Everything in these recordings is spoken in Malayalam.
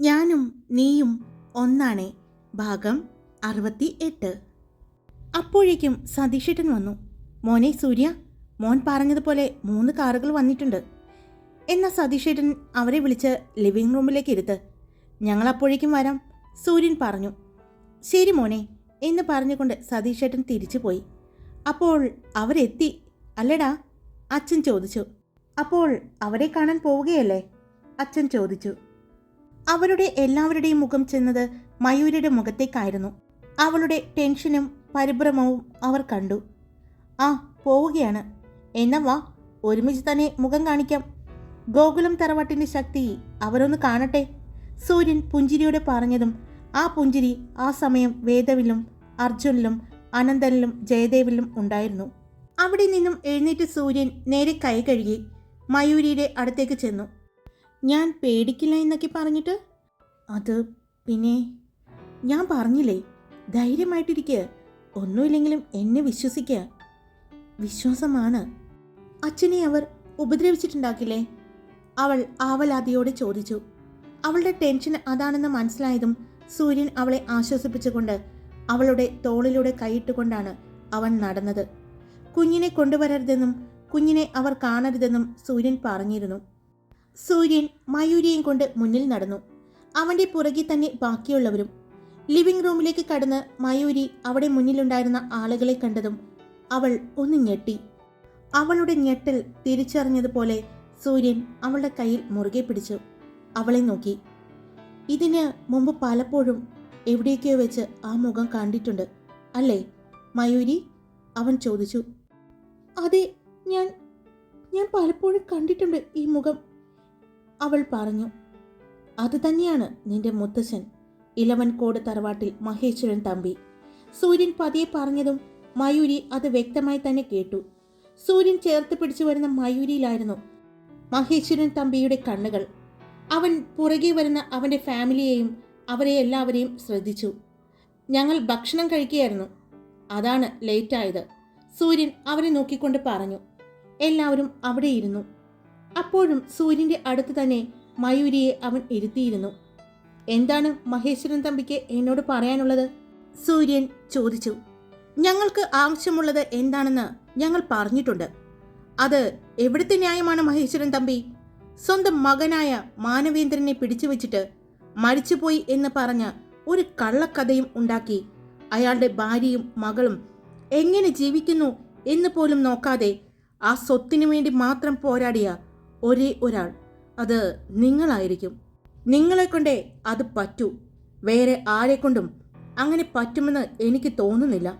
ഞാനും നീയും ഒന്നാണേ. ഭാഗം അറുപത്തി എട്ട് അപ്പോഴേക്കും സതീഷേട്ടൻ വന്നു. മോനെ സൂര്യ മോൻ പറഞ്ഞതുപോലെ മൂന്ന് കാറുകൾ വന്നിട്ടുണ്ട്. എന്നാൽ സതീഷേട്ടൻ അവരെ വിളിച്ച് ലിവിംഗ് റൂമിലേക്ക് ഇരുത്ത്. ഞങ്ങൾ അപ്പോഴേക്കും വരാം സൂര്യൻ പറഞ്ഞു. ശരി മോനെ എന്ന് പറഞ്ഞുകൊണ്ട് സതീഷേട്ടൻ തിരിച്ചു പോയി. അപ്പോൾ അവരെത്തി. അല്ലടാ അച്ഛൻ ചോദിച്ചു. അപ്പോൾ അവരെ കാണാൻ പോവുകയല്ലേ? അച്ഛൻ ചോദിച്ചു. അവരുടെ എല്ലാവരുടെയും മുഖം ചെന്നത് മയൂരിയുടെ മുഖത്തേക്കായിരുന്നു. അവളുടെ ടെൻഷനും പരിഭ്രമവും അവർ കണ്ടു. ആ പോവുകയാണ്. എന്നാ വാ ഒരുമിച്ച് തന്നെ മുഖം കാണിക്കാം. ഗോകുലം തറവാട്ടിന്റെ ശക്തി അവരൊന്ന് കാണട്ടെ. സൂര്യൻ പുഞ്ചിരിയോടെ പറഞ്ഞതും ആ പുഞ്ചിരി ആ സമയം വേദവിലും അർജുനിലും അനന്തനിലും ജയദേവിലും ഉണ്ടായിരുന്നു. അവിടെ നിന്നും എഴുന്നേറ്റ് സൂര്യൻ നേരെ കൈ കഴുകി മയൂരിയുടെ അടുത്തേക്ക് ചെന്നു. ഞാൻ പേടിക്കില്ല എന്നൊക്കെ പറഞ്ഞിട്ട്? അത് പിന്നെ ഞാൻ പറഞ്ഞില്ലേ ധൈര്യമായിട്ടിരിക്കുക ഒന്നുമില്ലെങ്കിലും എന്നെ വിശ്വസിക്കുക വിശ്വാസമാണ്. അച്ഛനെ അവർ ഉപദ്രവിച്ചിട്ടുണ്ടാക്കില്ലേ? അവൾ ആവലാതിയോടെ ചോദിച്ചു. അവളുടെ ടെൻഷൻ അതാണെന്ന് മനസ്സിലായതും സൂര്യൻ അവളെ ആശ്വസിപ്പിച്ചുകൊണ്ട് അവളുടെ തോളിലൂടെ കൈയിട്ടുകൊണ്ടാണ് അവൻ നടന്നത്. കുഞ്ഞിനെ കൊണ്ടുവരരുതെന്നും കുഞ്ഞിനെ അവർ കാണരുതെന്നും സൂര്യൻ പറഞ്ഞിരുന്നു. സൂര്യൻ മയൂരിയെയും കൊണ്ട് മുന്നിൽ നടന്നു. അവന്റെ പുറകിൽ തന്നെ ബാക്കിയുള്ളവരും. ലിവിംഗ് റൂമിലേക്ക് കടന്ന് മയൂരി അവിടെ മുന്നിലുണ്ടായിരുന്ന ആളുകളെ കണ്ടതും അവൾ ഒന്ന് ഞെട്ടി. അവളുടെ ഞെട്ടൽ തിരിച്ചറിഞ്ഞതുപോലെ സൂര്യൻ അവളുടെ കയ്യിൽ മുറുകെ പിടിച്ചു. അവളെ നോക്കി. ഇതിന് മുമ്പ് പലപ്പോഴും എവിടെയൊക്കെയോ വെച്ച് ആ മുഖം കണ്ടിട്ടുണ്ട് അല്ലേ? മയൂരി അവൻ ചോദിച്ചു. അതെ ഞാൻ ഞാൻ പലപ്പോഴും കണ്ടിട്ടുണ്ട് ഈ മുഖം. അവൾ പറഞ്ഞു അത് തന്നെയാണ് നിന്റെ മുത്തശ്ശൻ. ഇലവൻകോട് തറവാട്ടിൽ മഹേശ്വരൻ തമ്പി. സൂര്യൻ പതിയെ പറഞ്ഞതും മയൂരി അത് വ്യക്തമായി തന്നെ കേട്ടു. സൂര്യൻ ചേർത്ത് പിടിച്ചു വരുന്ന മയൂരിയിലായിരുന്നു മഹേശ്വരൻ തമ്പിയുടെ കണ്ണുകൾ. അവൻ പുറകെ വരുന്ന അവന്റെ ഫാമിലിയെയും അവരെ എല്ലാവരെയും ശ്രദ്ധിച്ചു. ഞങ്ങൾ ഭക്ഷണം കഴിക്കുകയായിരുന്നു. അതാണ് ലേറ്റായത്. സൂര്യൻ അവരെ നോക്കിക്കൊണ്ട് പറഞ്ഞു എല്ലാവരും അവിടെ ഇരുന്നു. അപ്പോഴും സൂര്യന്റെ അടുത്ത് തന്നെ മയൂരിയെ അവൻ ഇരുത്തിയിരുന്നു. എന്താണ് മഹേശ്വരൻ തമ്പിക്ക് എന്നോട് പറയാനുള്ളത്? സൂര്യൻ ചോദിച്ചു. ഞങ്ങൾക്ക് ആവശ്യമുള്ളത് എന്താണെന്ന് ഞങ്ങൾ പറഞ്ഞിട്ടുണ്ട്. അത് എവിടുത്തെ ന്യായമാണ് മഹേശ്വരൻ തമ്പി? സ്വന്തം മകനായ മാനവേന്ദ്രനെ പിടിച്ചു വെച്ചിട്ട് മരിച്ചുപോയി എന്ന് പറഞ്ഞ ഒരു കള്ളക്കഥയും ഉണ്ടാക്കി അയാളുടെ ഭാര്യയും മകളും എങ്ങനെ ജീവിക്കുന്നു എന്ന് പോലും നോക്കാതെ ആ സ്വത്തിനു വേണ്ടി മാത്രം പോരാടിയ ഒരേ ഒരാൾ. അത് നിങ്ങളായിരിക്കും. നിങ്ങളെ കൊണ്ടേ അത് പറ്റൂ. വേറെ ആരെക്കൊണ്ടും അങ്ങനെ പറ്റുമെന്ന് എനിക്ക് തോന്നുന്നില്ല.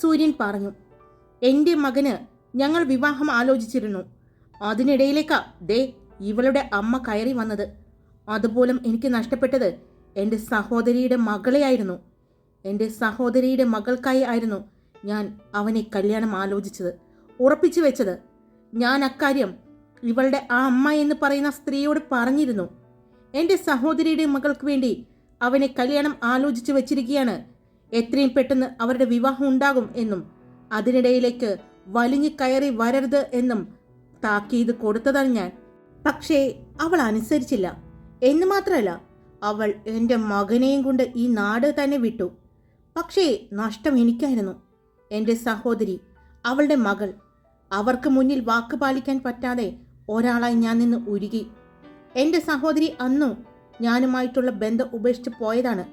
സൂര്യൻ പറഞ്ഞു എന്റെ മകന് ഞങ്ങൾ വിവാഹം ആലോചിച്ചിരുന്നു. അതിനിടയിലേക്കാ ദേ ഇവളുടെ അമ്മ കയറി വന്നത്. അതുപോലും എനിക്ക് നഷ്ടപ്പെട്ടത് എന്റെ സഹോദരിയുടെ മകളെയായിരുന്നു എന്റെ സഹോദരിയുടെ മകൾക്കായി ആയിരുന്നു ഞാൻ അവനെ കല്യാണം ആലോചിച്ചത് ഉറപ്പിച്ചു വെച്ചത്. ഞാൻ അക്കാര്യം ഇവളുടെ ആ അമ്മ എന്ന് പറയുന്ന സ്ത്രീയോട് പറഞ്ഞിരുന്നു. എന്റെ സഹോദരിയുടെ മകൾക്ക് വേണ്ടി അവനെ കല്യാണം ആലോചിച്ച് വെച്ചിരിക്കുകയാണ്. എത്രയും പെട്ടെന്ന് അവരുടെ വിവാഹം ഉണ്ടാകും എന്നും അതിനിടയിലേക്ക് വലിഞ്ഞു കയറി വരരുത് എന്നും താക്കീത് കൊടുത്തതാണ് ഞാൻ. പക്ഷേ അവൾ അനുസരിച്ചില്ല. എന്ന് മാത്രമല്ല അവൾ എന്റെ മകനെയും കൊണ്ട് ഈ നാട് തന്നെ വിട്ടു. പക്ഷേ നഷ്ടം എനിക്കായിരുന്നു. എന്റെ സഹോദരി അവളുടെ മകൾ അവർക്ക് മുന്നിൽ വാക്ക് പാലിക്കാൻ പറ്റാതെ ഒരാളായി ഞാൻ നിന്ന് ഉരുകി. എന്റെ സഹോദരി അന്നും ഞാനുമായിട്ടുള്ള ബന്ധം ഉപേക്ഷിച്ച് പോയതാണ്.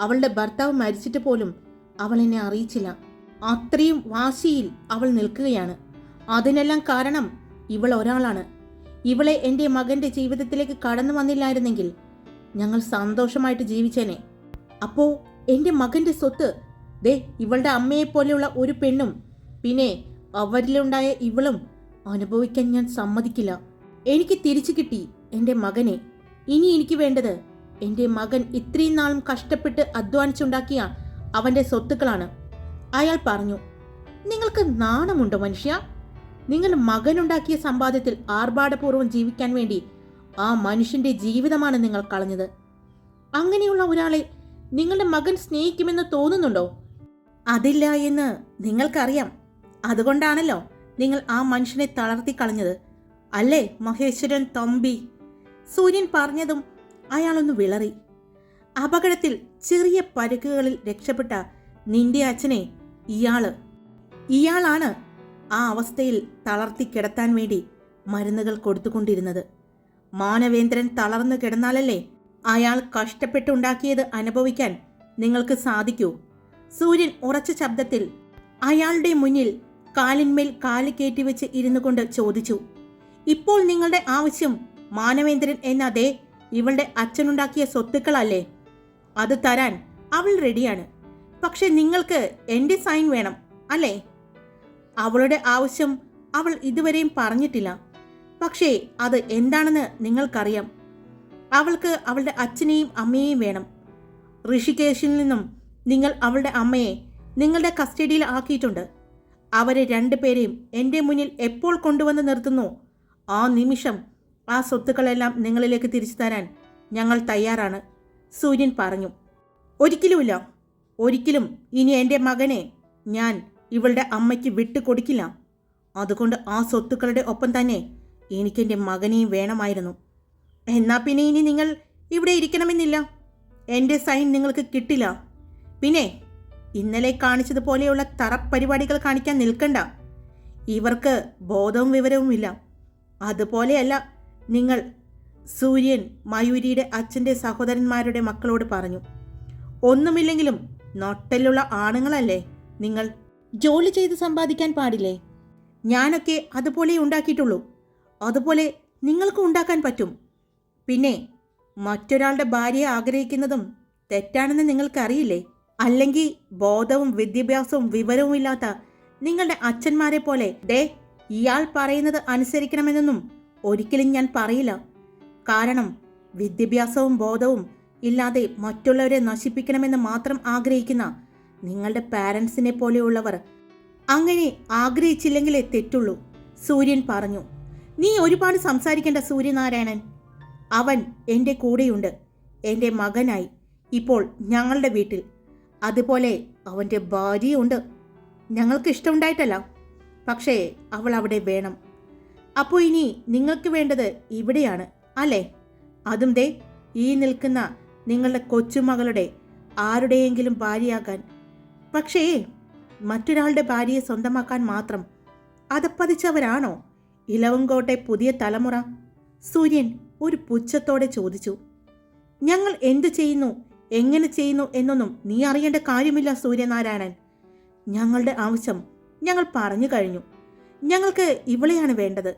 അവളുടെ ഭർത്താവ് മരിച്ചിട്ട് പോലും അവൾ എന്നെ അറിയിച്ചില്ല. അത്രയും വാശിയിൽ അവൾ നിൽക്കുകയാണ്. അതിനെല്ലാം കാരണം ഇവൾ ഒരാളാണ്. ഇവളെ എന്റെ മകന്റെ ജീവിതത്തിലേക്ക് കടന്നു വന്നില്ലായിരുന്നെങ്കിൽ ഞങ്ങൾ സന്തോഷമായിട്ട് ജീവിച്ചേനെ. അപ്പോൾ എന്റെ മകന്റെ സ്വത്ത് ദേ ഇവളുടെ അമ്മയെപ്പോലെയുള്ള ഒരു പെണ്ണും പിന്നെ അവരിലുണ്ടായ ഇവളും അനുഭവിക്കാൻ ഞാൻ സമ്മതിക്കില്ല. എനിക്ക് തിരിച്ചു കിട്ടി എന്റെ മകനെ. ഇനി എനിക്ക് വേണ്ടത് എന്റെ മകൻ ഇത്രയും നാളും കഷ്ടപ്പെട്ട് അധ്വാനിച്ചുണ്ടാക്കിയ അവന്റെ സ്വത്തുക്കളാണ്. അയാൾ പറഞ്ഞു നിങ്ങൾക്ക് നാണമുണ്ടോ മനുഷ്യ? നിങ്ങളുടെ മകനുണ്ടാക്കിയ സമ്പാദ്യത്തിൽ ആർഭാടപൂർവം ജീവിക്കാൻ വേണ്ടി ആ മനുഷ്യന്റെ ജീവിതമാണ് നിങ്ങൾ കളഞ്ഞത്. അങ്ങനെയുള്ള ഒരാളെ നിങ്ങളുടെ മകൻ സ്നേഹിക്കുമെന്ന് തോന്നുന്നുണ്ടോ? അതില്ല എന്ന് നിങ്ങൾക്കറിയാം. അതുകൊണ്ടാണല്ലോ നിങ്ങൾ ആ മനുഷ്യനെ തളർത്തി കളഞ്ഞത്. അല്ലേ മഹേശ്വരൻ തമ്പി? സൂര്യൻ പറഞ്ഞതും അയാളൊന്ന് വിളറി. അപകടത്തിൽ ചെറിയ പരുക്കുകളിൽ രക്ഷപ്പെട്ട നിന്റെ അച്ഛനെ ഇയാൾ. ഇയാളാണ് ആ അവസ്ഥയിൽ തളർത്തി കിടത്താൻ വേണ്ടി മരുന്നുകൾ കൊടുത്തുകൊണ്ടിരുന്നത്. മാനവേന്ദ്രൻ തളർന്നു കിടന്നാലല്ലേ അയാൾ കഷ്ടപ്പെട്ടുണ്ടാക്കിയത് അനുഭവിക്കാൻ നിങ്ങൾക്ക് സാധിക്കൂ. സൂര്യൻ ഉറച്ച ശബ്ദത്തിൽ അയാളുടെ മുന്നിൽ കാലിന്മേൽ കാൽ കയറ്റിവെച്ച് ഇരുന്നു കൊണ്ട് ചോദിച്ചു ഇപ്പോൾ നിങ്ങളുടെ ആവശ്യം മാനവേന്ദ്രൻ എന്ന അതേ ഇവളുടെ അച്ഛനുണ്ടാക്കിയ സ്വത്തുക്കളല്ലേ? അത് തരാൻ അവൾ റെഡിയാണ്. പക്ഷെ നിങ്ങൾക്ക് എന്റെ സൈൻ വേണം അല്ലേ? അവളുടെ ആവശ്യം അവൾ ഇതുവരെയും പറഞ്ഞിട്ടില്ല. പക്ഷേ അത് എന്താണെന്ന് നിങ്ങൾക്കറിയാം. അവൾക്ക് അവളുടെ അച്ഛനെയും അമ്മയെയും വേണം. ഋഷികേശിൽ നിന്നും നിങ്ങൾ അവളുടെ അമ്മയെ നിങ്ങളുടെ കസ്റ്റഡിയിൽ ആക്കിയിട്ടുണ്ട്. അവരെ രണ്ടുപേരെയും എന്റെ മുന്നിൽ എപ്പോൾ കൊണ്ടുവന്ന് നിർത്തുന്നു? ആ നിമിഷം ആ സ്വത്തുക്കളെല്ലാം നിങ്ങളിലേക്ക് തിരിച്ചു തരാൻ ഞങ്ങൾ തയ്യാറാണ് സൂര്യൻ പറഞ്ഞു. ഒരിക്കലുമില്ല. ഒരിക്കലും ഇനി എന്റെ മകനെ ഞാൻ ഇവളുടെ അമ്മയ്ക്ക് വിട്ടു കൊടുക്കില്ല. അതുകൊണ്ട് ആ സ്വത്തുക്കളുടെ ഒപ്പം തന്നെ എനിക്കെന്റെ മകനെയും വേണമായിരുന്നു. എന്നാൽ പിന്നെ ഇനി നിങ്ങൾ ഇവിടെ ഇരിക്കണമെന്നില്ല? എന്റെ സൈൻ നിങ്ങൾക്ക് കിട്ടില്ല. പിന്നെ ഇന്നലെ കാണിച്ചതുപോലെയുള്ള തറപ്പരിപാടികൾ കാണിക്കാൻ നിൽക്കണ്ട. ഇവർക്ക് ബോധവും വിവരവുമില്ല. അതുപോലെയല്ല നിങ്ങൾ സൂര്യൻ മയൂരിയുടെ അച്ഛന്റെ സഹോദരന്മാരുടെ മക്കളോട് പറഞ്ഞു ഒന്നുമില്ലെങ്കിലും നൊട്ടലുള്ള ആണുങ്ങളല്ലേ നിങ്ങൾ? ജോലി ചെയ്ത് സമ്പാദിക്കാൻ പാടില്ലേ? ഞാനൊക്കെ അതുപോലെ ഉണ്ടാക്കിയിട്ടുള്ളൂ. അതുപോലെ നിങ്ങൾക്ക് ഉണ്ടാക്കാൻ പറ്റും. പിന്നെ മറ്റൊരാളുടെ ഭാര്യയെ ആഗ്രഹിക്കുന്നതും തെറ്റാണെന്ന് നിങ്ങൾക്കറിയില്ലേ? അല്ലെങ്കിൽ ബോധവും വിദ്യാഭ്യാസവും വിവരവും ഇല്ലാത്ത നിങ്ങളുടെ അച്ഛന്മാരെ പോലെ ദേ ഇയാൾ പറയുന്നത് അനുസരിക്കണമെന്നൊന്നും ഒരിക്കലും ഞാൻ പറയില്ല. കാരണം വിദ്യാഭ്യാസവും ബോധവും ഇല്ലാതെ മറ്റുള്ളവരെ നശിപ്പിക്കണമെന്ന് മാത്രം ആഗ്രഹിക്കുന്ന നിങ്ങളുടെ പാരൻസിനെ പോലെയുള്ളവർ അങ്ങനെ ആഗ്രഹിച്ചില്ലെങ്കിലേ തെറ്റുള്ളൂ സൂര്യൻ പറഞ്ഞു. നീ ഒരുപാട് സംസാരിക്കേണ്ട സൂര്യനാരായണൻ. അവൻ എന്റെ കൂടെയുണ്ട് എന്റെ മകനായി. ഇപ്പോൾ ഞങ്ങളുടെ വീട്ടിൽ അതുപോലെ അവന്റെ ഭാര്യയുണ്ട്. ഞങ്ങൾക്ക് ഇഷ്ടമുണ്ടായിട്ടല്ല. പക്ഷേ അവൾ അവിടെ വേണം. അപ്പോൾ ഇനി നിങ്ങൾക്ക് വേണ്ടത് ഇവിടെയാണ് അല്ലേ? അതും ദേ ഈ നിൽക്കുന്ന നിങ്ങളുടെ കൊച്ചുമകളുടെ ആരുടെയെങ്കിലും ഭാര്യയാകാൻ. പക്ഷേ മറ്റൊരാളുടെ ഭാര്യയെ സ്വന്തമാക്കാൻ മാത്രം അതപ്പതിച്ചവരാണോ ഇലവങ്കോട്ടെ പുതിയ തലമുറ. സൂര്യൻ ഒരു പുച്ഛത്തോടെ ചോദിച്ചു. ഞങ്ങൾ എന്തു ചെയ്യുന്നു? എങ്ങനെ ചെയ്യുന്നു എന്നൊന്നും നീ അറിയേണ്ട കാര്യമില്ല സൂര്യനാരായണൻ. ഞങ്ങളുടെ ആവശ്യം ഞങ്ങൾ പറഞ്ഞു കഴിഞ്ഞു. ഞങ്ങൾക്ക് ഇവളെയാണ് വേണ്ടത്.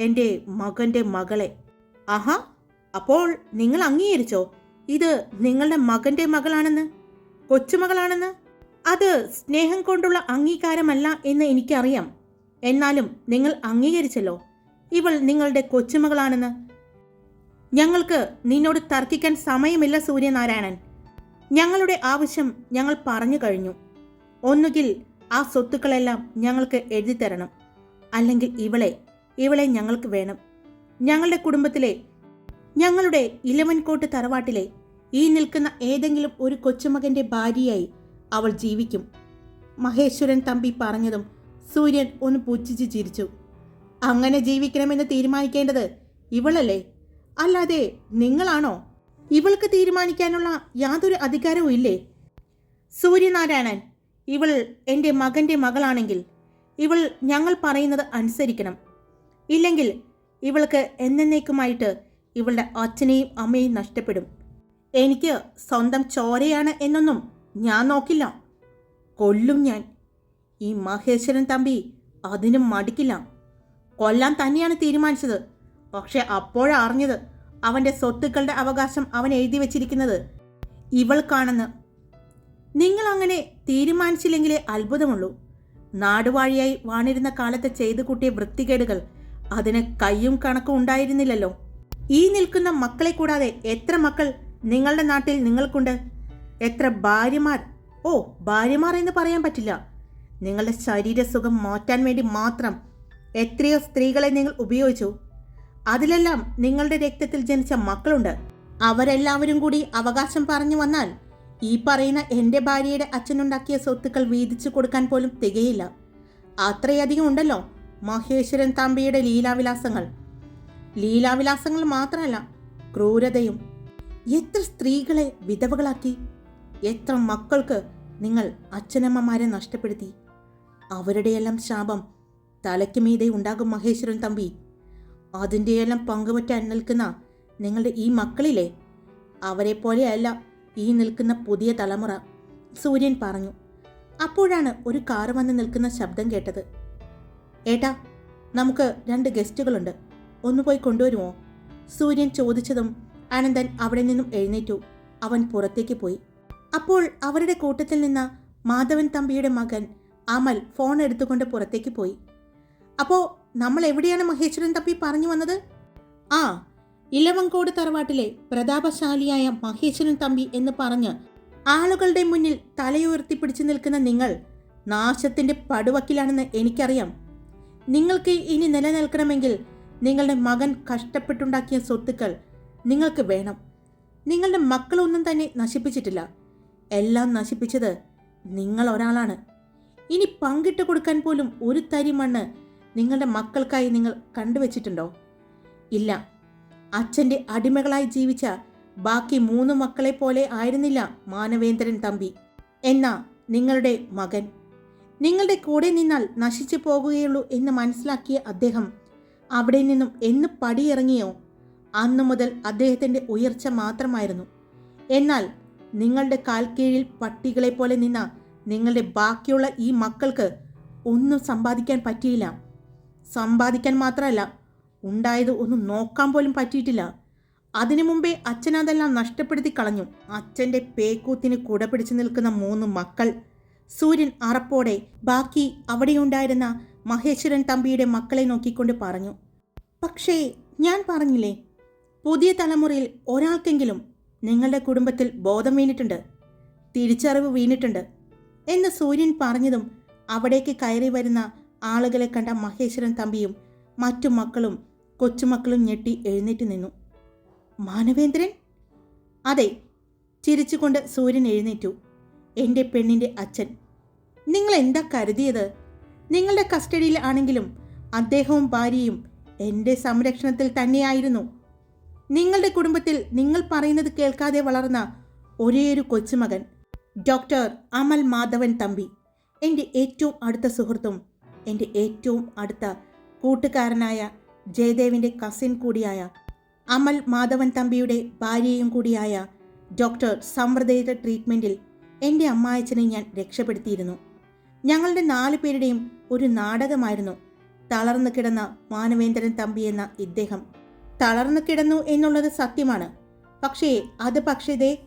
എന്റെ മകന്റെ മകളെ. ആഹാ അപ്പോൾ നിങ്ങൾ അംഗീകരിച്ചോ? ഇത് നിങ്ങളുടെ മകന്റെ മകളാണെന്ന്? കൊച്ചുമകളാണെന്ന്? അത് സ്നേഹം കൊണ്ടുള്ള അംഗീകാരമല്ല എന്ന് എനിക്കറിയാം. എന്നാലും നിങ്ങൾ അംഗീകരിച്ചല്ലോ. ഇവൾ നിങ്ങളുടെ കൊച്ചുമകളാണെന്ന്. ഞങ്ങൾക്ക് നിന്നോട് തർക്കിക്കാൻ സമയമില്ല സൂര്യനാരായണൻ. ഞങ്ങളുടെ ആവശ്യം ഞങ്ങൾ പറഞ്ഞു കഴിഞ്ഞു. ഒന്നുകിൽ ആ സ്വത്തുക്കളെല്ലാം ഞങ്ങൾക്ക് എഴുതി തരണം. അല്ലെങ്കിൽ ഇവളെ ഇവളെ ഞങ്ങൾക്ക് വേണം. ഞങ്ങളുടെ കുടുംബത്തിലെ ഞങ്ങളുടെ ഇലവൻകോട്ട് തറവാട്ടിലെ ഈ നിൽക്കുന്ന ഏതെങ്കിലും ഒരു കൊച്ചുമകന്റെ ഭാര്യയായി അവൾ ജീവിക്കും. മഹേശ്വരൻ തമ്പി പറഞ്ഞതും സൂര്യൻ ഒന്ന് പുച്ഛിച്ച് ചിരിച്ചു. അങ്ങനെ ജീവിക്കണമെന്ന് തീരുമാനിക്കേണ്ടത് ഇവളല്ലേ? അല്ലാതെ നിങ്ങളാണോ? ഇവൾക്ക് തീരുമാനിക്കാനുള്ള യാതൊരു അധികാരവും ഇല്ലേ? സൂര്യനാരായണൻ ഇവൾ എന്റെ മകന്റെ മകളാണെങ്കിൽ ഇവൾ ഞങ്ങൾ പറയുന്നത് അനുസരിക്കണം. ഇല്ലെങ്കിൽ ഇവൾക്ക് എന്നേക്കുമായിട്ട് ഇവളുടെ അച്ഛനെയും അമ്മയും നഷ്ടപ്പെടും. എനിക്ക് സ്വന്തം ചോരയാണ് എന്നൊന്നും ഞാൻ നോക്കില്ല. കൊല്ലും ഞാൻ. ഈ മഹേശ്വരൻ തമ്പി അതിനും മടിക്കില്ല. കൊല്ലാൻ തന്നെയാണ് തീരുമാനിച്ചത്. പക്ഷെ അപ്പോഴാ അറിഞ്ഞത് അവന്റെ സ്വത്തുക്കളുടെ അവകാശം അവൻ എഴുതി വച്ചിരിക്കുന്നത് ഇവൾക്കാണെന്ന് നിങ്ങൾ അങ്ങനെ തീരുമാനിച്ചില്ലെങ്കിലേ അത്ഭുതമുള്ളൂ. നാടുവാഴിയായി വാണിരുന്ന കാലത്ത് ചെയ്തു കൂട്ടിയ വൃത്തികേടുകൾ അതിന് കയ്യും കണക്കും ഉണ്ടായിരുന്നില്ലല്ലോ. ഈ നിൽക്കുന്ന മക്കളെ കൂടാതെ എത്ര മക്കൾ നിങ്ങളുടെ നാട്ടിൽ നിങ്ങൾക്കുണ്ട്? എത്ര ഭാര്യമാർ? ഓ ഭാര്യമാർ എന്ന് പറയാൻ പറ്റില്ല. നിങ്ങളുടെ ശരീരസുഖം മാറ്റാൻ വേണ്ടി മാത്രം എത്രയോ സ്ത്രീകളെ നിങ്ങൾ ഉപയോഗിച്ചു. അതിലെല്ലാം നിങ്ങളുടെ രക്തത്തിൽ ജനിച്ച മക്കളുണ്ട്. അവരെല്ലാവരും കൂടി അവകാശം പറഞ്ഞു വന്നാൽ ഈ പറയുന്ന എന്റെ ഭാര്യയുടെ അച്ഛനുണ്ടാക്കിയ സ്വത്തുക്കൾ വീതിച്ചു കൊടുക്കാൻ പോലും തികയില്ല. അത്രയധികം ഉണ്ടല്ലോ മഹേശ്വരൻ തമ്പിയുടെ ലീലാവിലാസങ്ങൾ. ലീലാവിലാസങ്ങൾ മാത്രമല്ല ക്രൂരതയും. എത്ര സ്ത്രീകളെ വിധവകളാക്കി. എത്ര മക്കൾക്ക് നിങ്ങൾ അച്ഛനമ്മമാരെ നഷ്ടപ്പെടുത്തി. അവരുടെയെല്ലാം ശാപം തലയ്ക്ക് മീതെ ഉണ്ടാകും മഹേശ്വരൻ തമ്പി. അതിന്റെയെല്ലാം പങ്കുപറ്റാൻ നിൽക്കുന്ന നിങ്ങളുടെ ഈ മക്കളില്ലേ അവരെ പോലെയല്ല ഈ നിൽക്കുന്ന പുതിയ തലമുറ സൂര്യൻ പറഞ്ഞു. അപ്പോഴാണ് ഒരു കാറ് വന്ന് നിൽക്കുന്ന ശബ്ദം കേട്ടത്. ഏട്ടാ നമുക്ക് രണ്ട് ഗസ്റ്റുകളുണ്ട്. ഒന്ന് പോയി കൊണ്ടുവരുമോ? സൂര്യൻ ചോദിച്ചതും അനന്തൻ അവിടെ നിന്നും എഴുന്നേറ്റു. അവൻ പുറത്തേക്ക് പോയി. അപ്പോൾ അവരുടെ കൂട്ടത്തിൽ നിന്ന് മാധവൻ തമ്പിയുടെ മകൻ അമൽ ഫോൺ എടുത്തുകൊണ്ട് പുറത്തേക്ക് പോയി. അപ്പോൾ നമ്മൾ എവിടെയാണ് മഹേശ്വരൻ തപ്പി പറഞ്ഞു വന്നത്? ആ ഇലവങ്കോട് തറവാട്ടിലെ പ്രതാപശാലിയായ മഹേശ്വരൻ തമ്പി എന്ന് പറഞ്ഞ് ആളുകളുടെ മുന്നിൽ തലയുയർത്തി പിടിച്ചു നിൽക്കുന്ന നിങ്ങൾ നാശത്തിന്റെ പടുവക്കിലാണെന്ന് എനിക്കറിയാം. നിങ്ങൾക്ക് ഇനി നിലനിൽക്കണമെങ്കിൽ നിങ്ങളുടെ മകൻ കഷ്ടപ്പെട്ടുണ്ടാക്കിയ സ്വത്തുക്കൾ നിങ്ങൾക്ക് വേണം. നിങ്ങളുടെ മക്കളൊന്നും തന്നെ നശിപ്പിച്ചിട്ടില്ല. എല്ലാം നശിപ്പിച്ചത് നിങ്ങൾ ഒരാളാണ്. ഇനി പങ്കിട്ട് കൊടുക്കാൻ പോലും ഒരു തരി മണ്ണ് നിങ്ങളുടെ മക്കൾക്കായി നിങ്ങൾ കണ്ടുവച്ചിട്ടുണ്ടോ? ഇല്ല. അച്ഛന്റെ അടിമകളായി ജീവിച്ച ബാക്കി മൂന്ന് മക്കളെ പോലെ ആയിരുന്നില്ല മാനവേന്ദ്രൻ തമ്പി. എന്നാ നിങ്ങളുടെ മകൻ? നിങ്ങളുടെ കൂടെ നിന്നാൽ നശിച്ചു പോകുകയുള്ളൂ എന്ന് മനസ്സിലാക്കിയ അദ്ദേഹം അവിടെ നിന്നും എന്ന് പടിയിറങ്ങിയോ? അന്നു മുതൽ അദ്ദേഹത്തിന്റെ ഉയർച്ച മാത്രമായിരുന്നു. എന്നാൽ നിങ്ങളുടെ കാൽക്കീഴിൽ പട്ടികളെ പോലെ നിന്ന നിങ്ങളുടെ ബാക്കിയുള്ള ഈ മക്കൾക്ക് ഒന്നും സമ്പാദിക്കാൻ പറ്റിയില്ല. സമ്പാദിക്കാൻ മാത്രമല്ല ഉണ്ടായത് ഒന്നും നോക്കാൻ പോലും പറ്റിയിട്ടില്ല. അതിനു മുമ്പേ അച്ഛൻ അതെല്ലാം നഷ്ടപ്പെടുത്തി കളഞ്ഞു. അച്ഛന്റെ പേക്കൂത്തിന് കുട പിടിച്ചു നിൽക്കുന്ന മൂന്ന് മക്കൾ. സൂര്യൻ അറപ്പോടെ ബാക്കി അവിടെയുണ്ടായിരുന്ന മഹേശ്വരൻ തമ്പിയുടെ മക്കളെ നോക്കിക്കൊണ്ട് പറഞ്ഞു പക്ഷേ ഞാൻ പറഞ്ഞില്ലേ പുതിയ തലമുറയിൽ ഒരാൾക്കെങ്കിലും നിങ്ങളുടെ കുടുംബത്തിൽ ബോധം വീണിട്ടുണ്ട് തിരിച്ചറിവ് വീണിട്ടുണ്ട് എന്ന് സൂര്യൻ പറഞ്ഞതും അവിടേക്ക് കയറി വരുന്ന ആളുകളെ കണ്ട മഹേശ്വരൻ തമ്പിയും മറ്റു മക്കളും കൊച്ചുമക്കളും ഞെട്ടി എഴുന്നേറ്റ് നിന്നു. മാനവേന്ദ്രൻ? അതെ ചിരിച്ചുകൊണ്ട് സൂര്യൻ എഴുന്നേറ്റു. എന്റെ പെണ്ണിന്റെ അച്ഛൻ. നിങ്ങൾ എന്താ കരുതിയത്? നിങ്ങളുടെ കസ്റ്റഡിയിൽ ആണെങ്കിലും അദ്ദേഹവും ഭാര്യയും എന്റെ സംരക്ഷണത്തിൽ തന്നെയായിരുന്നു. നിങ്ങളുടെ കുടുംബത്തിൽ നിങ്ങൾ പറയുന്നത് കേൾക്കാതെ വളർന്ന ഒരേയൊരു കൊച്ചുമകൻ ഡോക്ടർ അമൽ മാധവൻ തമ്പി. എന്റെ ഏറ്റവും അടുത്ത സുഹൃത്തും എന്റെ ഏറ്റവും അടുത്ത കൂട്ടുകാരനായ ജയദേവിന്റെ കസിൻ കൂടിയായ അമൽ മാധവൻ തമ്പിയുടെ ഭാര്യയും കൂടിയായ ഡോക്ടർ സമൃദ്ധയുടെ ട്രീറ്റ്മെന്റിൽ എന്റെ അമ്മായച്ചനെ ഞാൻ രക്ഷപ്പെടുത്തിയിരുന്നു. ഞങ്ങളുടെ നാലു പേരുടെയും ഒരു നാടകമായിരുന്നു തളർന്നു കിടന്ന മാനവേന്ദ്രൻ തമ്പി എന്ന ഇദ്ദേഹം. തളർന്നു കിടന്നു എന്നുള്ളത് സത്യമാണ്. പക്ഷേ അത് പക്ഷേ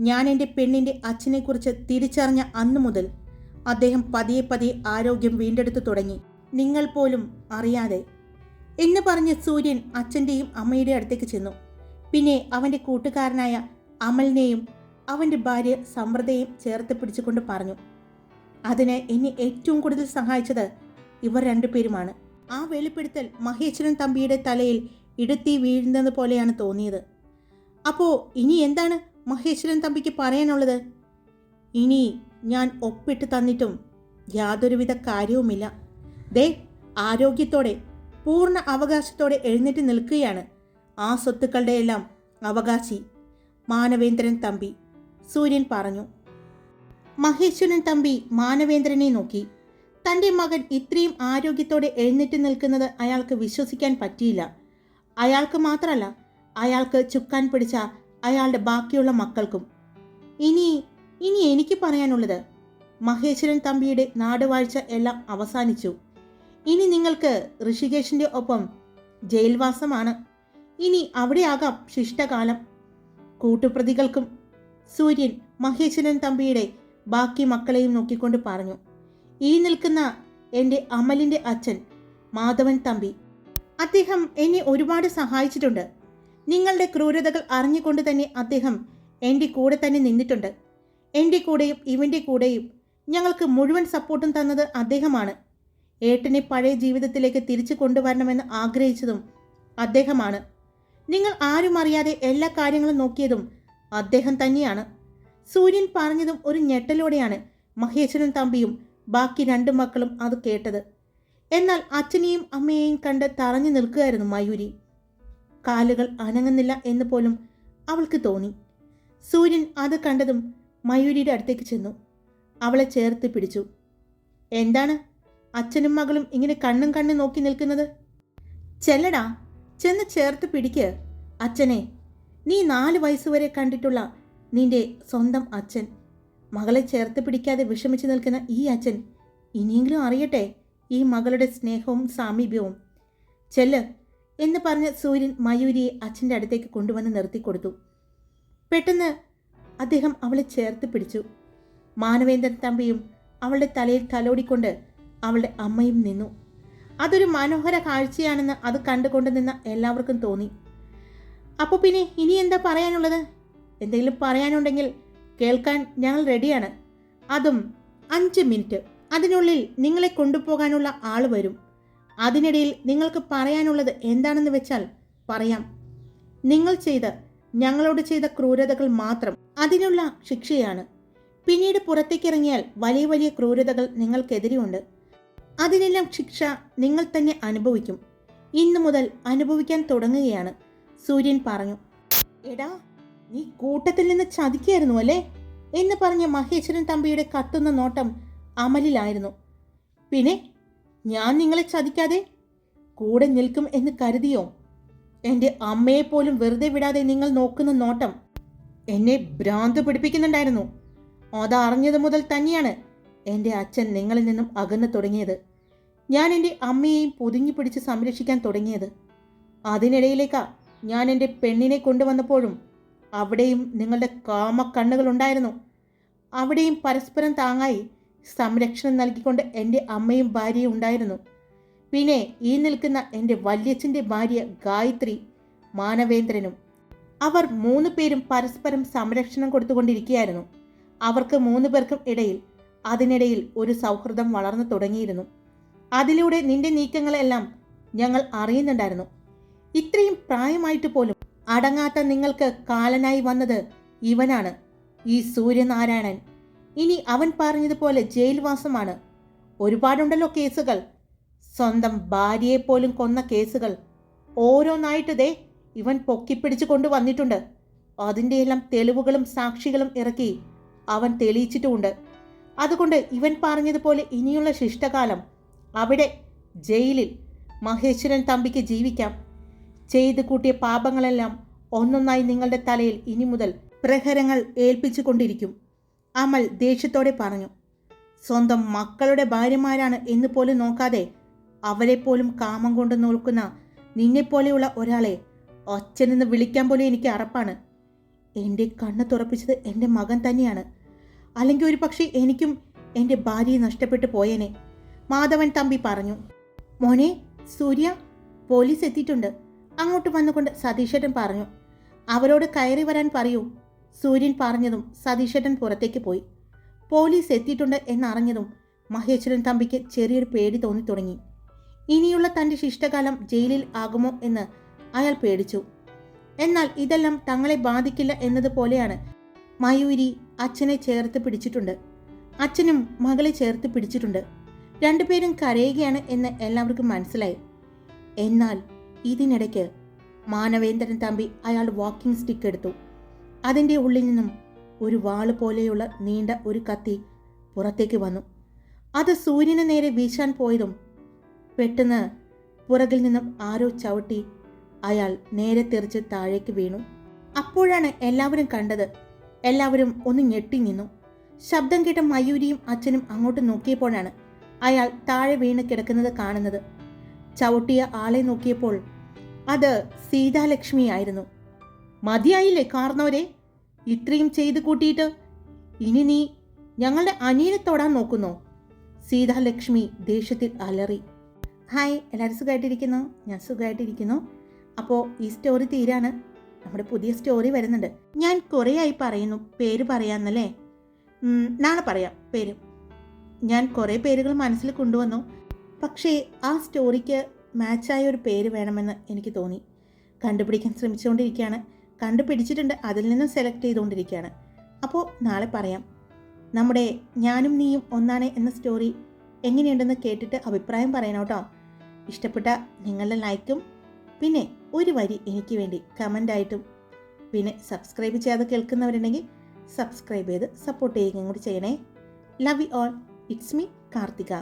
ഞാൻ എന്റെ പെണ്ണിന്റെ അച്ഛനെക്കുറിച്ച് തിരിച്ചറിഞ്ഞ അന്നു മുതൽ അദ്ദേഹം പതിയെ പതിയെ ആരോഗ്യം വീണ്ടെടുത്തു തുടങ്ങി. നിങ്ങൾ പോലും അറിയാതെ. എന്ന് പറഞ്ഞ് സൂര്യൻ അച്ഛന്റെയും അമ്മയുടെ അടുത്തേക്ക് ചെന്നു. പിന്നെ അവന്റെ കൂട്ടുകാരനായ അമലിനെയും അവന്റെ ഭാര്യ സമൃദ്ധയും ചേർത്ത് പിടിച്ചുകൊണ്ട് പറഞ്ഞു അതിന് എന്നെ ഏറ്റവും കൂടുതൽ സഹായിച്ചത് ഇവർ രണ്ടുപേരുമാണ്. ആ വെളിപ്പെടുത്തൽ മഹേശ്വരൻ തമ്പിയുടെ തലയിൽ ഇടുത്തി വീഴുന്നത് പോലെയാണ് തോന്നിയത്. അപ്പോൾ ഇനി എന്താണ് മഹേശ്വരൻ തമ്പിക്ക് പറയാനുള്ളത്? ഇനി ഞാൻ ഒപ്പിട്ട് തന്നിട്ടും യാതൊരുവിധ കാര്യവുമില്ല. ദേ ആരോഗ്യത്തോടെ പൂർണ അവകാശത്തോടെ എഴുന്നേറ്റ് നിൽക്കുകയാണ് ആ സ്വത്തുക്കളുടെ എല്ലാം അവകാശി. മാനവേന്ദ്രൻ തമ്പി സൂര്യൻ പറഞ്ഞു. മഹേശ്വരൻ തമ്പി മാനവേന്ദ്രനെ നോക്കി. തന്റെ മകൻ ഇത്രയും ആരോഗ്യത്തോടെ എഴുന്നേറ്റ് നിൽക്കുന്നത് അയാൾക്ക് വിശ്വസിക്കാൻ പറ്റിയില്ല. അയാൾക്ക് മാത്രമല്ല അയാൾക്ക് ചുക്കാൻ പിടിച്ച അയാളുടെ ബാക്കിയുള്ള മക്കൾക്കും. ഇനി ഇനി എനിക്ക് പറയാനുള്ളത്. മഹേശ്വരൻ തമ്പിയുടെ നാടുവാഴ്ച എല്ലാം അവസാനിച്ചു. ഇനി നിങ്ങൾക്ക് ഋഷികേശിന്റെ ഒപ്പം ജയിൽവാസമാണ്. ഇനി അവിടെയാകാം ശിഷ്ടകാലം. കൂട്ടുപ്രതികൾക്കും സൂര്യൻ മഹേശ്വരൻ തമ്പിയുടെ ബാക്കി മക്കളെയും നോക്കിക്കൊണ്ട് പറഞ്ഞു ഈ നിൽക്കുന്ന എന്റെ അമലിന്റെ അച്ഛൻ മാധവൻ തമ്പി. അദ്ദേഹം എന്നെ ഒരുപാട് സഹായിച്ചിട്ടുണ്ട്. നിങ്ങളുടെ ക്രൂരതകൾ അറിഞ്ഞുകൊണ്ട് തന്നെ അദ്ദേഹം എന്റെ കൂടെ തന്നെ നിന്നിട്ടുണ്ട്. എന്റെ കൂടെയും ഇവന്റെ കൂടെയും ഞങ്ങൾക്ക് മുഴുവൻ സപ്പോർട്ടും തന്നത് അദ്ദേഹമാണ്. ഏട്ടനെ പഴയ ജീവിതത്തിലേക്ക് തിരിച്ചു കൊണ്ടുവരണമെന്ന് ആഗ്രഹിച്ചതും അദ്ദേഹമാണ്. നിങ്ങൾ ആരും അറിയാതെ എല്ലാ കാര്യങ്ങളും നോക്കിയതും അദ്ദേഹം തന്നെയാണ്. സൂര്യൻ പറഞ്ഞതും ഒരു ഞെട്ടലോടെയാണ് മഹേശ്വരൻ തമ്പിയും ബാക്കി രണ്ട് മക്കളും അത് കേട്ടത്. എന്നാൽ അച്ഛനെയും അമ്മയെയും കണ്ട് തറഞ്ഞു നിൽക്കുകയായിരുന്നു മയൂരി. കാലുകൾ അനങ്ങുന്നില്ല എന്ന് പോലും അവൾക്ക് തോന്നി. സൂര്യൻ അത് കണ്ടതും മയൂരിയുടെ അടുത്തേക്ക് ചെന്നു. അവളെ ചേർത്ത് പിടിച്ചു. എന്താണ്? അച്ഛനും മകളും ഇങ്ങനെ കണ്ണും കണ്ണും നോക്കി നിൽക്കുന്നത്? ചെല്ലടാ ചെന്ന് ചേർത്ത് പിടിക്ക്. അച്ഛനെ നീ നാല് വയസ്സുവരെ കണ്ടിട്ടുള്ള നിന്റെ സ്വന്തം അച്ഛൻ. മകളെ ചേർത്ത് പിടിക്കാതെ വിഷമിച്ച് നിൽക്കുന്ന ഈ അച്ഛൻ ഇനിയെങ്കിലും അറിയട്ടെ ഈ മകളുടെ സ്നേഹവും സാമീപ്യവും. ചെല്ല് എന്ന് പറഞ്ഞ് സൂര്യൻ മയൂരിയെ അച്ഛന്റെ അടുത്തേക്ക് കൊണ്ടുവന്ന് നിർത്തിക്കൊടുത്തു. പെട്ടെന്ന് അദ്ദേഹം അവളെ ചേർത്ത് പിടിച്ചു. മാനവേന്ദ്രൻ തമ്പിയും അവളുടെ തലയിൽ തലോടിക്കൊണ്ട് അവളുടെ അമ്മയും നിന്നു. അതൊരു മനോഹര കാഴ്ചയാണെന്ന് അത് കണ്ടുകൊണ്ട് നിന്ന എല്ലാവർക്കും തോന്നി. അപ്പോൾ പിന്നെ ഇനി എന്താ പറയാനുള്ളത്? എന്തെങ്കിലും പറയാനുണ്ടെങ്കിൽ കേൾക്കാൻ ഞങ്ങൾ റെഡിയാണ്. അതും അഞ്ച് മിനിറ്റ്. അതിനുള്ളിൽ നിങ്ങളെ കൊണ്ടുപോകാനുള്ള ആൾ വരും. അതിനിടയിൽ നിങ്ങൾക്ക് പറയാനുള്ളത് എന്താണെന്ന് വെച്ചാൽ പറയാം. നിങ്ങൾ ചെയ്ത ഞങ്ങളോട് ചെയ്ത ക്രൂരതകൾ മാത്രം അതിനുള്ള ശിക്ഷയാണ്. പിന്നീട് പുറത്തേക്കിറങ്ങിയാൽ വലിയ വലിയ ക്രൂരതകൾ നിങ്ങൾക്കെതിരെയുണ്ട്. അതിനെല്ലാം ശിക്ഷ നിങ്ങൾ തന്നെ അനുഭവിക്കും. ഇന്നു മുതൽ അനുഭവിക്കാൻ തുടങ്ങുകയാണ് സൂര്യൻ പറഞ്ഞു. എടാ നീ കൂട്ടത്തിൽ നിന്ന് ചതിക്കായിരുന്നു അല്ലേ? എന്ന് പറഞ്ഞ മഹേശ്വരൻ തമ്പിയുടെ കത്തുന്ന നോട്ടം അമലിലായിരുന്നു. പിന്നെ ഞാൻ നിങ്ങളെ ചതിക്കാതെ കൂടെ നിൽക്കും എന്ന് കരുതിയോ? എന്റെ അമ്മയെ പോലും വെറുതെ വിടാതെ നിങ്ങൾ നോക്കുന്ന നോട്ടം എന്നെ ഭ്രാന്ത് പിടിപ്പിക്കുന്നുണ്ടായിരുന്നു. അതറിഞ്ഞത് മുതൽ തന്നെയാണ് എന്റെ അച്ഛൻ നിങ്ങളിൽ നിന്നും അകന്നു തുടങ്ങിയത്. ഞാൻ എന്റെ അമ്മയെയും പൊതിഞ്ഞു പിടിച്ച് സംരക്ഷിക്കാൻ തുടങ്ങിയത്. അതിനിടയിലേക്കാ ഞാൻ എന്റെ പെണ്ണിനെ കൊണ്ടുവന്നപ്പോഴും അവിടെയും നിങ്ങളുടെ കാമ കണ്ണുകളുണ്ടായിരുന്നു അവിടെയും പരസ്പരം താങ്ങായി സംരക്ഷണം നൽകിക്കൊണ്ട് എന്റെ അമ്മയും ഭാര്യയും ഉണ്ടായിരുന്നു. പിന്നെ ഈ നിൽക്കുന്ന എന്റെ വല്യച്ഛന്റെ ഭാര്യ ഗായത്രി മാനവേന്ദ്രനും അവർ മൂന്ന് പേരും പരസ്പരം സംരക്ഷണം കൊടുത്തുകൊണ്ടിരിക്കുകയായിരുന്നു. അവർക്ക് മൂന്ന് പേർക്കും ഇടയിൽ അതിനിടയിൽ ഒരു സൗഹൃദം വളർന്നു തുടങ്ങിയിരുന്നു. അതിലൂടെ നിന്റെ നീക്കങ്ങളെല്ലാം ഞങ്ങൾ അറിയുന്നുണ്ടായിരുന്നു. ഇത്രയും പ്രായമായിട്ട് പോലും അടങ്ങാത്ത നിങ്ങൾക്ക് കാലനായി വന്നത് ഇവനാണ്. ഈ സൂര്യനാരായണൻ. ഇനി അവൻ പറഞ്ഞതുപോലെ ജയിൽവാസമാണ്. ഒരുപാടുണ്ടല്ലോ കേസുകൾ. സ്വന്തം ഭാര്യയെ പോലും കൊന്ന കേസുകൾ. ഓരോന്നായിട്ട് ദേ ഇവൻ പൊക്കിപ്പിടിച്ചു കൊണ്ടുവന്നിട്ടുണ്ട്. അതിന്റെയെല്ലാം തെളിവുകളും സാക്ഷികളും ഇറക്കി അവൻ തെളിയിച്ചിട്ടുമുണ്ട്. അതുകൊണ്ട് ഇവൻ പറഞ്ഞതുപോലെ ഇനിയുള്ള ശിഷ്ടകാലം അവിടെ ജയിലിൽ മഹേശ്വരൻ തമ്പിക്ക് ജീവിക്കാം. ചെയ്തു കൂട്ടിയ പാപങ്ങളെല്ലാം ഒന്നൊന്നായി നിങ്ങളുടെ തലയിൽ ഇനി മുതൽ പ്രഹരങ്ങൾ ഏൽപ്പിച്ചു കൊണ്ടിരിക്കും. അമൽ ദേഷ്യത്തോടെ പറഞ്ഞു സ്വന്തം മക്കളുടെ ഭാര്യമാരാണ് എന്ന് പോലും നോക്കാതെ അവരെപ്പോലും കാമം കൊണ്ട് നോക്കുന്ന നിന്നെപ്പോലെയുള്ള ഒരാളെ അച്ഛനെന്ന് വിളിക്കാൻ പോലും എനിക്ക് അറപ്പാണ്. എന്റെ കണ്ണ് തുറപ്പിച്ചത് എന്റെ മകൻ തന്നെയാണ്. അല്ലെങ്കിൽ ഒരു പക്ഷേ എനിക്കും എന്റെ ഭാര്യയെ നഷ്ടപ്പെട്ടു പോയേനെ. മാധവൻ തമ്പി പറഞ്ഞു മോനെ സൂര്യ പോലീസ് എത്തിയിട്ടുണ്ട്. അങ്ങോട്ട് വന്നുകൊണ്ട് സതീശേട്ടൻ പറഞ്ഞു അവരോട് കയറി വരാൻ പറയൂ. സൂര്യൻ പറഞ്ഞതും സതീശേട്ടൻ പുറത്തേക്ക് പോയി. പോലീസ് എത്തിയിട്ടുണ്ട് എന്നറിഞ്ഞതും മഹേശ്വരൻ തമ്പിക്ക് ചെറിയൊരു പേടി തോന്നി തുടങ്ങി ഇനിയുള്ള തന്റെ ശിഷ്ടകാലം ജയിലിൽ ആകുമോ എന്ന് അയാൾ പേടിച്ചു. എന്നാൽ ഇതെല്ലാം തങ്ങളെ ബാധിക്കില്ല എന്നതുപോലെയാണ് മയൂരി അച്ഛനെ ചേർത്ത് പിടിച്ചിട്ടുണ്ട്. അച്ഛനും മകളെ ചേർത്ത് പിടിച്ചിട്ടുണ്ട്. രണ്ടുപേരും കരയുകയാണ് എന്ന് എല്ലാവർക്കും മനസ്സിലായി. എന്നാൽ ഇതിനിടയ്ക്ക് മാനവേന്ദ്രൻ തമ്പി അയാൾ വാക്കിംഗ് സ്റ്റിക്ക് എടുത്തു. അതിന്റെ ഉള്ളിൽ നിന്നും ഒരു വാൾ പോലെയുള്ള നീണ്ട ഒരു കത്തി പുറത്തേക്ക് വന്നു. അത് സൂര്യന് നേരെ വീശാൻ പോയതും പെട്ടെന്ന് പുറകിൽ നിന്നും ആരോ ചവിട്ടി അയാൾ നേരെ തെറിച്ച് താഴേക്ക് വീണു. അപ്പോഴാണ് എല്ലാവരും കണ്ടത്. എല്ലാവരും ഒന്ന് ഞെട്ടി നിന്നു. ശബ്ദം കേട്ട മയൂരിയും അച്ഛനും അങ്ങോട്ട് നോക്കിയപ്പോഴാണ് അയാൾ താഴെ വീണ് കിടക്കുന്നത് കാണുന്നത്. ചവിട്ടിയ ആളെ നോക്കിയപ്പോൾ അത് സീതാലക്ഷ്മിയായിരുന്നു. മതിയായില്ലേ കാർന്നവരെ ഇത്രയും ചെയ്തു കൂട്ടിയിട്ട് ഇനി നീ ഞങ്ങളുടെ അനിയനെ തൊടാൻ നോക്കുന്നോ? സീതാലക്ഷ്മി ദേഷ്യത്തിൽ അലറി. ഹായ് എല്ലാവരും സുഖമായിട്ടിരിക്കുന്നു? ഞാൻ സുഖമായിട്ടിരിക്കുന്നു. അപ്പോൾ ഈ സ്റ്റോറി തീരാണ്. നമ്മുടെ പുതിയ സ്റ്റോറി വരുന്നുണ്ട്. ഞാൻ കുറേയായി പറയുന്നു. പേര് പറയാമെന്നല്ലേ നാളെ പറയാം. പേര്. ഞാൻ കുറേ പേരുകൾ മനസ്സിൽ കൊണ്ടുവന്നു. പക്ഷേ ആ സ്റ്റോറിക്ക് മാച്ചായ ഒരു പേര് വേണമെന്ന് എനിക്ക് തോന്നി. കണ്ടുപിടിക്കാൻ ശ്രമിച്ചുകൊണ്ടിരിക്കുകയാണ്. കണ്ടുപിടിച്ചിട്ടുണ്ട്. അതിൽ നിന്നും സെലക്ട് ചെയ്തുകൊണ്ടിരിക്കുകയാണ്. അപ്പോൾ നാളെ പറയാം. നമ്മുടെ ഞാനും നീയും ഒന്നാണ് എന്ന സ്റ്റോറി എങ്ങനെയുണ്ടെന്ന് കേട്ടിട്ട് അഭിപ്രായം പറയണം കേട്ടോ. ഇഷ്ടപ്പെട്ട നിങ്ങളുടെ ലൈക്കും പിന്നെ ഒരു വരി എനിക്ക് വേണ്ടി കമന്റായിട്ടും പിന്നെ സബ്സ്ക്രൈബ് ചെയ്യാതെ കേൾക്കുന്നവരുണ്ടെങ്കിൽ സബ്സ്ക്രൈബ് ചെയ്ത് സപ്പോർട്ട് ചെയ്യുകയും കൂടി ചെയ്യണേ. Love you all it's me Karthika.